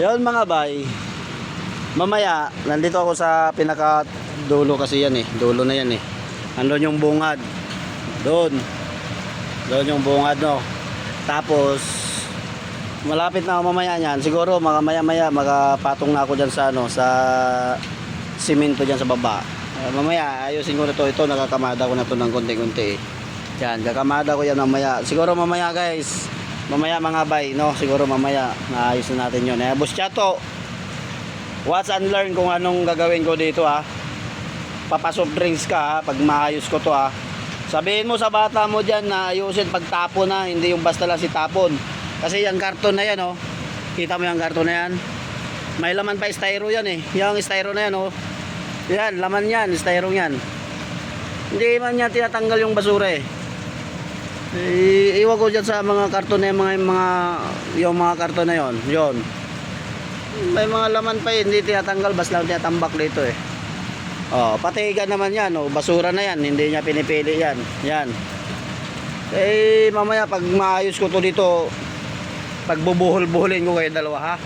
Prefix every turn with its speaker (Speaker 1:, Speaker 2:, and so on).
Speaker 1: Yun mga bay. Mamaya, nandito ako sa pinaka dulo kasi yan eh. Dulo na yan eh. Andun yung bungad. Doon. Doon yung bungad no. Tapos, malapit na ako mamaya niyan. Siguro mga maya maya makapatong na ako dyan sa ano, sa simento dyan sa baba. Eh, mamaya, ayusin ko na to. Ito, nakakamada ko na to ng konti-konti. Yan, kakamada ko yan mamaya. Siguro mamaya guys, mamaya mga bay, no? Siguro mamaya, naayos na natin yun. Eh, Boss Chato, watch and learn kung anong gagawin ko dito ha. Papasok drinks ka ha, pag maayos ko to ha. Sabihin mo sa bata mo dyan na ayusin pag tapon na, hindi yung basta lang si tapon. Kasi yung karton na yan oh. Kita mo yung karton na yan? May laman pa styro yan eh. Yung styro na yan oh. Yan, laman yan, styro yan. Hindi man niya tinatanggal yung basura eh. I- iwan ko dyan sa mga karton na yung mga, mga yung mga karton na yon yon may mga laman pa eh, hindi tinatanggal basta lang tinatambak dito eh. Oh patigan naman yan oh, basura na yan hindi niya pinipili yan yan. Eh mamaya pag maayos ko to dito pagbubuhol-buholin ko kayo dalawa ha